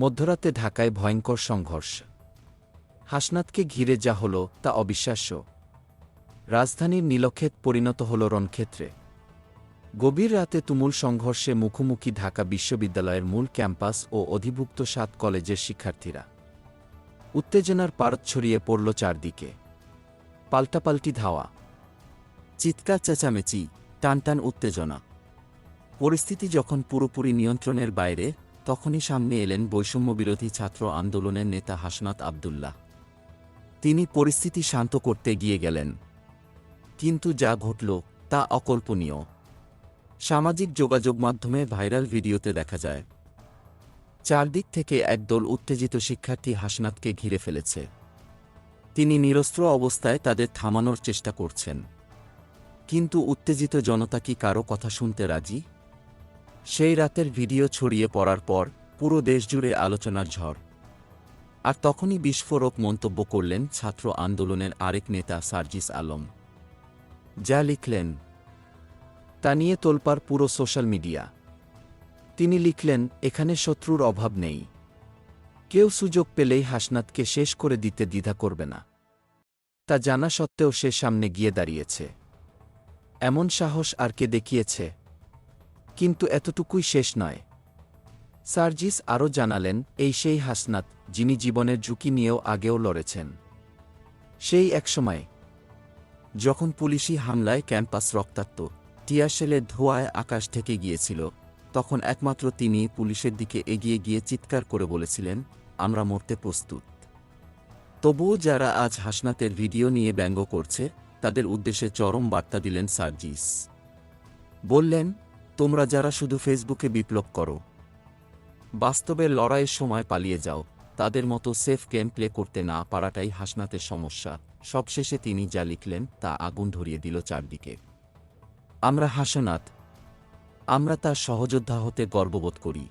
মধ্যরাতে ঢাকায় ভয়ঙ্কর সংঘর্ষ। হাসনাতকে ঘিরে যা হল তা অবিশ্বাস্য। রাজধানীর নীলক্ষেত পরিণত হল রণক্ষেত্রে। গভীর রাতে তুমুল সংঘর্ষে মুখোমুখি ঢাকা বিশ্ববিদ্যালয়ের মূল ক্যাম্পাস ও অধিভুক্ত সাত কলেজের শিক্ষার্থীরা। উত্তেজনার পারদ ছড়িয়ে পড়ল চারদিকে। পাল্টাপাল্টি ধাওয়া। চিৎকার চেঁচামেচি, টানটান উত্তেজনা। পরিস্থিতি যখন পুরোপুরি নিয়ন্ত্রণের বাইরে তখনই সামনে এলেন বৈষম্যবিরোধী ছাত্র আন্দোলনের নেতা হাসনাত আবদুল্লাহ। তিনি পরিস্থিতি শান্ত করতে গিয়ে গেলেন। কিন্তু যা ঘটল তা অকল্পনীয়। সামাজিক যোগাযোগ মাধ্যমে ভাইরাল ভিডিওতে দেখা যায়, চারদিক থেকে একদল উত্তেজিত শিক্ষার্থী হাসনাতকে ঘিরে ফেলেছে। তিনি নিরস্ত্র অবস্থায় তাদের থামানোর চেষ্টা করছেন। কিন্তু উত্তেজিত জনতা কি কারও কথা শুনতে রাজি? সেই রাতের ভিডিও ছড়িয়ে পড়ার পর পুরো দেশ জুড়ে আলোচনার ঝড়। আর তখনই বিস্ফোরক মন্তব্য করলেন ছাত্র আন্দোলনের আরেক নেতা সার্জিস আলম। যা লিখলেন, তা নিয়ে তোলপার পুরো সোশ্যাল মিডিয়া। তিনি লিখলেন, এখানে শত্রুর অভাব নেই। কেউ সুযোগ পেলেই হাসনাতকে শেষ করে দিতে দ্বিধা করবে না। তা জানা সত্ত্বেও সে সামনে গিয়ে দাঁড়িয়েছে। এমন সাহস আর কে দেখিয়েছে? কিন্তু এতটুকুই শেষ নয়। সার্জিস আরও জানালেন, এই সেই হাসনাত, যিনি জীবনের ঝুঁকি নিয়েও আগেও লড়েছেন। সেই একসময় যখন পুলিশি হামলায় ক্যাম্পাস রক্তাক্ত টিয়ারশেলের ধোঁয়ায় আকাশ থেকে গিয়েছিল, তখন একমাত্র তিনি পুলিশের দিকে এগিয়ে গিয়ে চিৎকার করে বলেছিলেন, আমরা মরতে প্রস্তুত। তবুও যারা আজ হাসনাতের ভিডিও নিয়ে ব্যঙ্গ করছে, তাদের উদ্দেশ্যে চরম বার্তা দিলেন সার্জিস। বললেন তোমরা যারা শুধু ফেসবুকে বিপ্লব করো বাস্তবের লড়াইয়ের সময় পালিয়ে যাও, তাদের মতো সেফ গেম প্লে করতে না পারাটাই হাসনাতে সমস্যা। সবশেষে তিনি যা লিখলেন, তা আগুন ধরিয়ে দিল চারদিকে। আমরা হাসনাত, আমরা তার সহযোদ্ধা হতে গর্ববোধ করি।